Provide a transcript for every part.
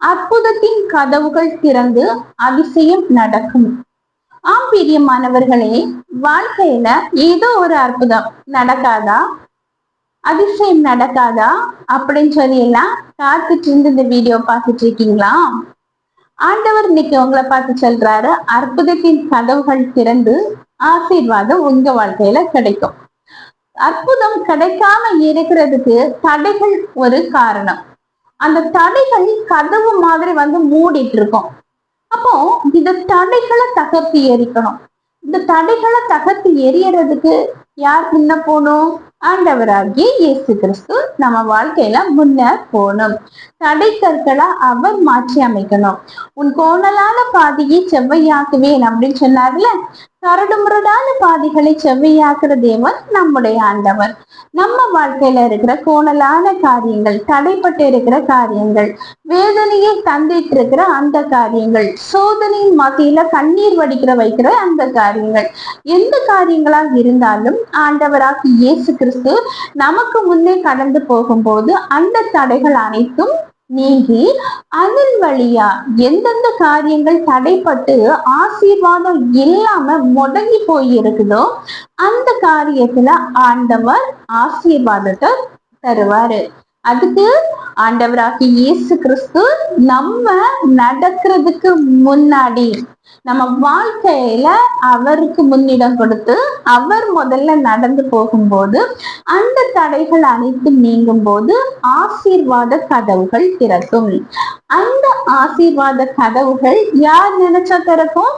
அற்புதத்தின் கதவுகள் திறந்து அதிசயம் நடக்கும். ஆம் பிரியமானவர்களே வாழ்க்கையில ஏதோ ஒரு அற்புதம் நடக்காதா? அதிசயம் நடக்காதா? அப்படின்னு சொல்லி எல்லாம் காத்துட்டு இருந்து இந்த வீடியோ பார்த்துட்டு இருக்கீங்களா? ஆண்டவர் இன்னைக்கு உங்களை பார்த்து சொல்றாரு அற்புதத்தின் கதவுகள் திறந்து ஆசீர்வாதம் உங்க வாழ்க்கையில கிடைக்கும். அற்புதம் கிடைக்காம இருக்கிறதுக்கு தடைகள் ஒரு காரணம். அந்த தடைகள் கதவு மாதிரி வந்து மூடிட்டு இருக்கும் அப்போ இந்த தடைகளை தகர்த்து எரிக்கணும் இந்த தடைகளை தகர்த்து எரியறதுக்கு யார் முன்ன போகணும் ஆண்டவராகிய இயேசு கிறிஸ்து நம்ம வாழ்க்கையில முன்ன போகணும். தடை கற்களை அவர் மாற்றி அமைக்கணும். உன் கோணலான பாதையை செவ்வையாக்குவேன் அப்படின்னு சொன்னார்ல? கரடு முரடான பாதைகளை செவ்வையாக்குற தேவன் நம்முடைய ஆண்டவர். நம்ம வாழ்க்கையில இருக்கிற கோணலான காரியங்கள் தடைப்பட்டு இருக்கிற காரியங்கள் வேதனையை தந்திட்டு இருக்கிற அந்த காரியங்கள் சோதனையின் மத்தியில கண்ணீர் வடிக்கிற வைக்கிற அந்த காரியங்கள் எந்த காரியங்களாக இருந்தாலும் ஆண்டவராக இயேசு கிறிஸ்து நமக்கு முன்னே கடந்து போகும்போது அந்த தடைகள் அனைத்தும் நீங்கி அதன் வழியா எந்தெந்த காரியங்கள் தடைப்பட்டு ஆசீர்வாதம் இல்லாம முடங்கி போயிருக்குதோ அந்த காரியத்துல ஆண்டவர் ஆசீர்வாதத்தை தருவாரு. அதுக்கு ஆண்டவராகி இயேசு கிறிஸ்து நம்ம நடக்கிறதுக்கு முன்னாடி நம்ம வாழ்க்கையில அவருக்கு முன்னிடம் கொடுத்து அவர் முதல்ல நடந்து போகும்போது அந்த தடைகள் அனைத்தும் நீங்கும் போது ஆசீர்வாத கதவுகள் திறக்கும். அந்த ஆசீர்வாத கதவுகள் யார் நினைச்சா திறக்கும்?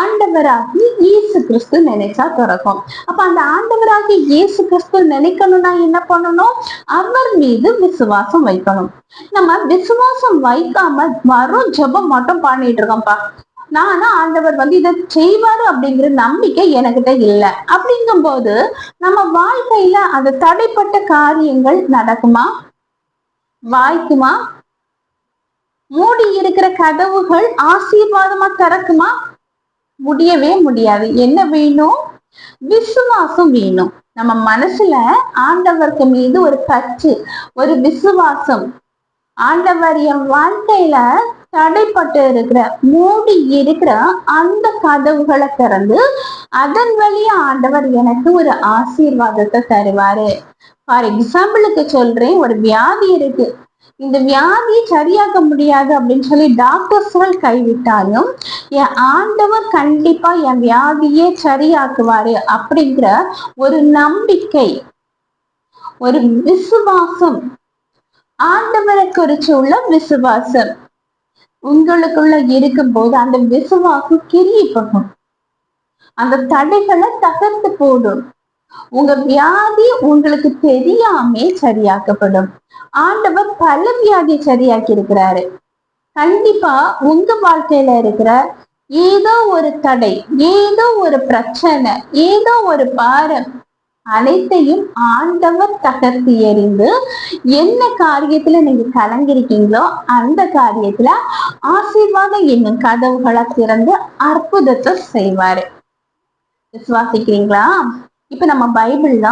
ஆண்டவராகி இயேசு கிறிஸ்து நினைச்சா திறக்கும். அப்ப அந்த ஆண்டவராகி இயேசு கிறிஸ்து நினைக்கணும்னா என்ன பண்ணணும்? அவர் மீது விசுவாசம் வைக்கணும். நம்ம விசுவாசம் வைக்காம வரும் ஜபம் மட்டும் பண்ணிட்டு இருக்கோம்ப்பா. நானா ஆண்டவர் வந்து இதை செய்வாரு அப்படிங்கிற நம்பிக்கை எனக்கிட்ட இல்லை. அப்படிங்கும் போது நம்ம வாழ்க்கையில அந்த தடைப்பட்ட காரியங்கள் நடக்குமா? வாய்க்குமா? மூடி இருக்கிற கதவுகள் ஆசீர்வாதமா திறக்குமா? முடியவே முடியாது. என்ன வேணும்? விசுவாசம் வேணும். நம்ம மனசுல ஆண்டவருக்கு மீது ஒரு கச்சு ஒரு விசுவாசம். ஆண்டவர் என் வாழ்க்கையில தடைப்பட்டு இருக்கிற மூடி இருக்கிற அந்த கதவுகளை திறந்து அதன் வழியா ஆண்டவர் எனக்கு ஒரு ஆசீர்வாதத்தை தருவாரு. ஃபார் எக்ஸாம்பிளுக்கு சொல்றேன் ஒரு வியாதி இருக்கு. இந்த வியாதி சரியாக்க முடியாது அப்படின்னு சொல்லி டாக்டர்ஸ்கள் கைவிட்டாலும் என் ஆண்டவர் கண்டிப்பா என் வியாதியே சரியாக்குவாரு அப்படிங்கிற ஒரு நம்பிக்கை ஒரு விசுவாசம். ஆண்டவரை குறிச்சு உள்ள விசுவாசம். உங்களுக்குள்ள இருக்கும்போது அந்த விசுவாசம் கிரியப்படும். அந்த தடைகளை தகர்த்து போடும். உங்க வியாதி உங்களுக்கு தெரியாமே சரியாக்கப்படும். ஆண்டவர் பல வியாதி சரியாக்கி இருக்கிறாரு கண்டிப்பா உங்க வாழ்க்கையில இருக்கிற ஏதோ ஒரு தடை ஏதோ ஒரு பிரச்சனை ஏதோ ஒரு பாரம் அனைத்தையும் ஆண்டவர் தகர்த்து எறிந்து என்ன காரியத்துல நீங்க கலங்கிருக்கீங்களோ அந்த காரியத்துல ஆசீர்வாதம் என்னும் கதவுகளை திறந்து அற்புதத்தை செய்வாரு. விசுவாசிக்கிறீங்களா? இப்ப நம்ம பைபிள்ல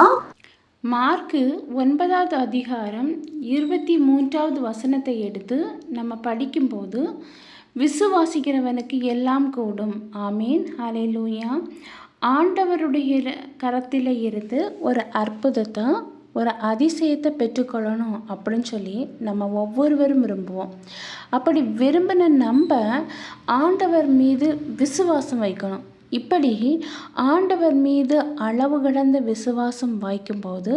மார்க்கு ஒன்பதாவது அதிகாரம் இருபத்தி மூன்றாவது வசனத்தை எடுத்து நம்ம படிக்கும்போது விசுவாசிக்கிறவனுக்கு எல்லாம் கூடும். ஆமீன். ஹalleluya. ஆண்டவருடைய கரத்தில் இருந்து ஒரு அற்புதத்தை ஒரு அதிசயத்தை பெற்றுக்கொள்ளணும் அப்படின்னு சொல்லி நம்ம ஒவ்வொருவரும் விரும்புவோம். அப்படி விரும்பின நம்ம ஆண்டவர் மீது விசுவாசம் வைக்கணும். இப்படி ஆண்டவர் மீது அளவு கடந்த விசுவாசம் வாய்க்கும்போது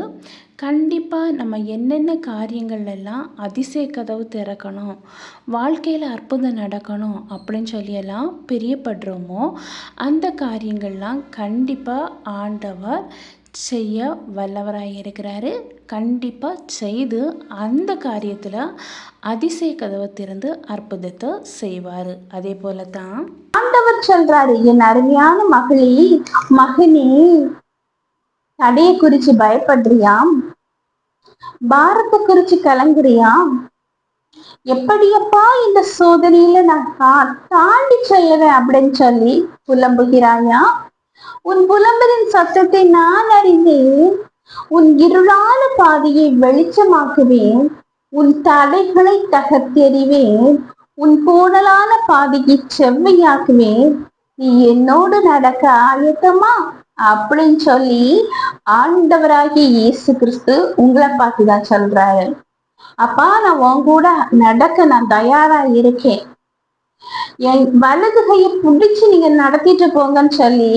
கண்டிப்பாக நம்ம என்னென்ன காரியங்கள் எல்லாம் அதிசய கதவு திறக்கணும் வாழ்க்கையில் அற்புதம் நடக்கணும் அப்படின்னு சொல்லியெல்லாம் பிரியப்படுறோமோ அந்த காரியங்கள்லாம் கண்டிப்பாக ஆண்டவர் செய்ய வல்லவராக இருக்கிறாரு. கண்டிப்பாக செய்து அந்த காரியத்தில் அதிசய கதவை திறந்து அற்புதத்தை செய்வார். அதே போல தான் ஆண்டவர் சொல்றாரு என் அருமையான மகளே மகனே தடையை குறிச்சு பயப்படுறியாம்? பாரத்தை குறிச்சு கலங்குறியாம்? எப்படியப்பா இந்த சோதனையில நான் தாண்டி செல்லுவேன் அப்படின்னு சொல்லி புலம்புகிறாயா? உன் புலம்பலின் சத்தத்தை நான் அறிந்தேன். உன் இருளான பாதையை வெளிச்சமாக்குவேன். உன் தடைகளை தகர்த்தெறிவேன். உன் கோடலான பாதையை செவ்வையாக்குவேன். நீ என்னோடு நடக்க ஆயத்தமா? அப்படின்னு சொல்லி ஆண்டவராகிய இயேசு கிறிஸ்து உங்களை பார்த்துதான் சொல்றாரு. அப்பா நான் உன் கூட நடக்க நான் தயாரா இருக்கேன். என் வலது கையை பிடிச்சு நீங்க நடத்திட்டு போங்கன்னு சொல்லி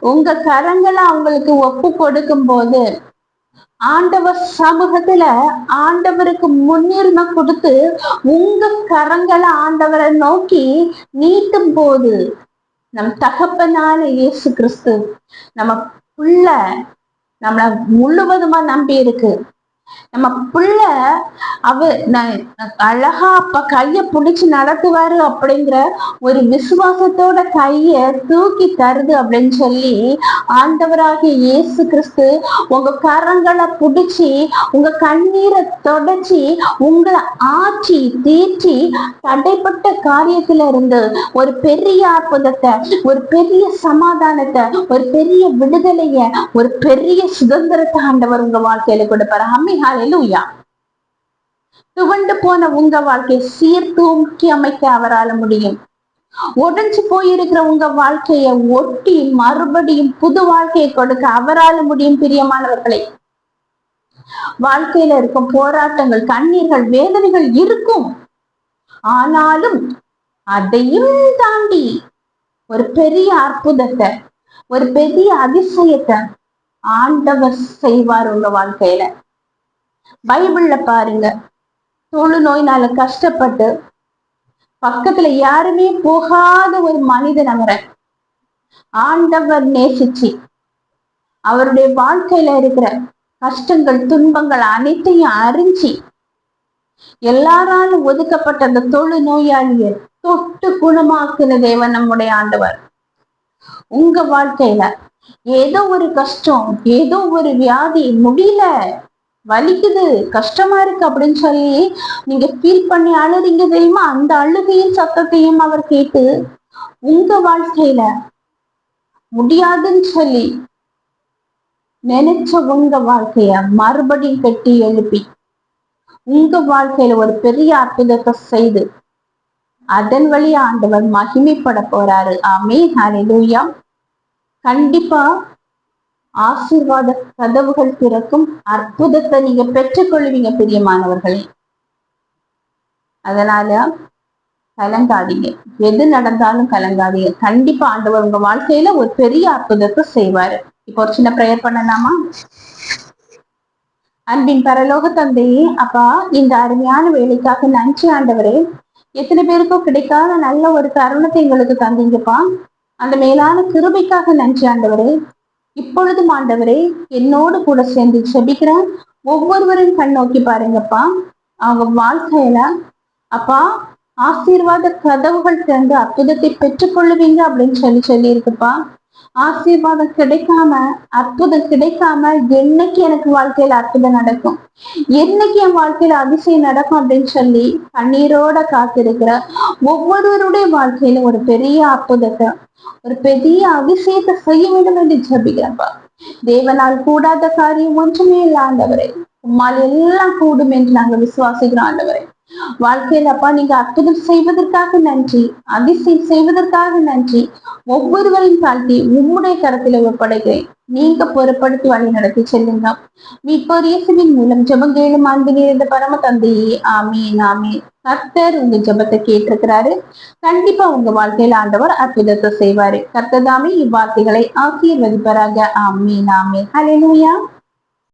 உங்க கரங்களை அவங்களுக்கு ஒப்பு கொடுக்கும் போது ஆண்டவர் சமூகத்துல ஆண்டவருக்கு முன்னுரிமை கொடுத்து உங்க கரங்களை ஆண்டவரை நோக்கி நீட்டும் போது நம் தகப்பனான இயேசு கிறிஸ்து நம்ம புள்ள நம்மள முழுவதுமா நம்பி இருக்கு. நம்ம புள்ள அவ அழகா அப்ப கைய புடிச்சு நடத்துவாரு அப்படிங்கிற ஒரு விசுவாசத்தோட கைய தூக்கி தருது அப்படின்னு சொல்லி ஆண்டவராகிய இயேசு கிறிஸ்து உங்க கரங்களை புடிச்சு உங்க கண்ணீரை தொடச்சி உங்களை ஆட்சி தீர்ச்சி தடைப்பட்ட காரியத்துல இருந்து ஒரு பெரிய அற்புதத்தை ஒரு பெரிய சமாதானத்தை ஒரு பெரிய விடுதலைய ஒரு பெரிய சுதந்திரத்தை ஆண்டவர் உங்க வாழ்க்கையில கொடுப்பாரு. அம்மி ஹalleluya துவண்டு போன உங்க வாழ்க்கையை சீர்தூக்கி அமைக்க அவரால் முடியும். உடஞ்சு போயிருக்கிற உங்க வாழ்க்கைய ஒட்டி மறுபடியும் புது வாழ்க்கையை கொடுக்க அவரால் முடியும் பிரியமானவர்களை. வாழ்க்கையில இருக்கும் போராட்டங்கள் கண்ணீர்கள் வேதனைகள் இருக்கும். ஆனாலும் அதையும் தாண்டி ஒரு பெரிய அற்புதத்தை ஒரு பெரிய அதிசயத்தை ஆண்டவர் செய்வார் உங்க வாழ்க்கையில. பைபிள்ல பாருங்க. தொழு நோயினால கஷ்டப்பட்டு பக்கத்துல யாருமே போகாத ஒரு மனிதன் அவரை. ஆண்டவர் நேசிச்சு. அவருடைய வாழ்க்கையில இருக்கிற கஷ்டங்கள் துன்பங்கள் அனைத்தையும் அறிஞ்சி எல்லாராலும் ஒதுக்கப்பட்ட அந்த தொழு நோயாளிய தொட்டு குணமாக்குன தேவன் நம்முடைய ஆண்டவர். உங்க வாழ்க்கையில ஏதோ ஒரு கஷ்டம் ஏதோ ஒரு வியாதி முடியல. வலிக்குது கஷ்டமா இருக்கு அப்படின்னு சொல்லி நீங்க ஃபீல் பண்ணி அழுறீங்க தெரியுமா? அந்த அழுகையும் சத்தத்தையும் அவர் கேட்டு உங்க வாழ்க்கையில முடியாதுன்னு சொல்லி நினைச்ச உங்க வாழ்க்கைய மறுபடியும் கட்டி எழுப்பி உங்க வாழ்க்கையில ஒரு பெரிய அற்புதத்தை செய்து அதன் வழி ஆண்டவர் மகிமைப்பட போறாரு. ஆமே ஹalleluya கண்டிப்பா ஆசீர்வாத கதவுகள் திறக்கும் அற்புதத்தை நீங்க பெற்றுக்கொள்வீங்க பிரியமானவர்களே. அதனால கலங்காதீங்க. எது நடந்தாலும் கலங்காதீங்க. கண்டிப்பா ஆண்டவர் உங்க வாழ்க்கையில ஒரு பெரிய அற்புதத்தை செய்வாரு. இப்போ ஒரு சின்ன ப்ரேயர் பண்ணலாமா? அன்பின் பரலோக தந்தையே அப்பா இந்த அருமையான வேலைக்காக நன்றி ஆண்டவரே. எத்தனை பேருக்கும் கிடைக்காத நல்ல ஒரு தருணத்தை எங்களுக்கு தந்தீங்கப்பா. அந்த மேலான கிருபைக்காக நன்றி ஆண்டவரே. இப்பொழுதும் ஆண்டவரே என்னோடு கூட சேர்ந்து செபிக்கிறேன் ஒவ்வொருவரையும் கண் நோக்கி பாருங்கப்பா. அவங்க வாழ்க்கையில அப்பா ஆசீர்வாத கதவுகள் திறந்து அற்புதத்தை பெற்றுக்கொள்ளுவீங்க அப்படின்னு சொல்லி சொல்லி இருக்குப்பா ஆசீர்வாதம் கிடைக்காம அற்புதம் கிடைக்காம என்னைக்கு எனக்கு வாழ்க்கையில அற்புதம் நடக்கும்? என்னைக்கு என் வாழ்க்கையில அதிசயம் நடக்கும் அப்படின்னு சொல்லி கண்ணீரோட காத்திருக்கிற ஒவ்வொருவருடைய வாழ்க்கையில ஒரு பெரிய அற்புதத்தை ஒரு பெரிய அதிசயத்தை செய்ய வேண்டும் என்று ஜபிக்கிறப்பா தேவனால் கூடாத காரியம் ஒன்றுமே இல்லை ஆண்டவரே உம்மால் எல்லாம் கூடும் என்று நாங்கள் விசுவாசிக்கிறோம் ஆண்டவரே. வாழ்க்கையில் அப்பா நீங்க அற்புதம் செய்வதற்காக நன்றி அதிசயம் செய்வதற்காக நன்றி. ஒவ்வொருவரின் தாழ்த்தி உம்முடைய கரத்தில் ஒப்படைக்கிறேன். நீங்க பொறுப்படுத்தி வழி நடத்தி செல்லுங்க மீட்போர் இயேசுவின் மூலம் ஜபம் கேளும் அன்பு நிறைந்த பரம தந்தையே ஆமீன் ஆமீன். கர்த்தர் உங்க ஜபத்தை கேட்டிருக்கிறாரு. கண்டிப்பா உங்க வாழ்க்கையில ஆண்டவர் அற்புதத்தை செய்வாரு. கர்த்ததாமே இவ்வார்த்தைகளை ஆசீர்வதிப்பராக. ஆமீன் ஆமீன். ஹalleluya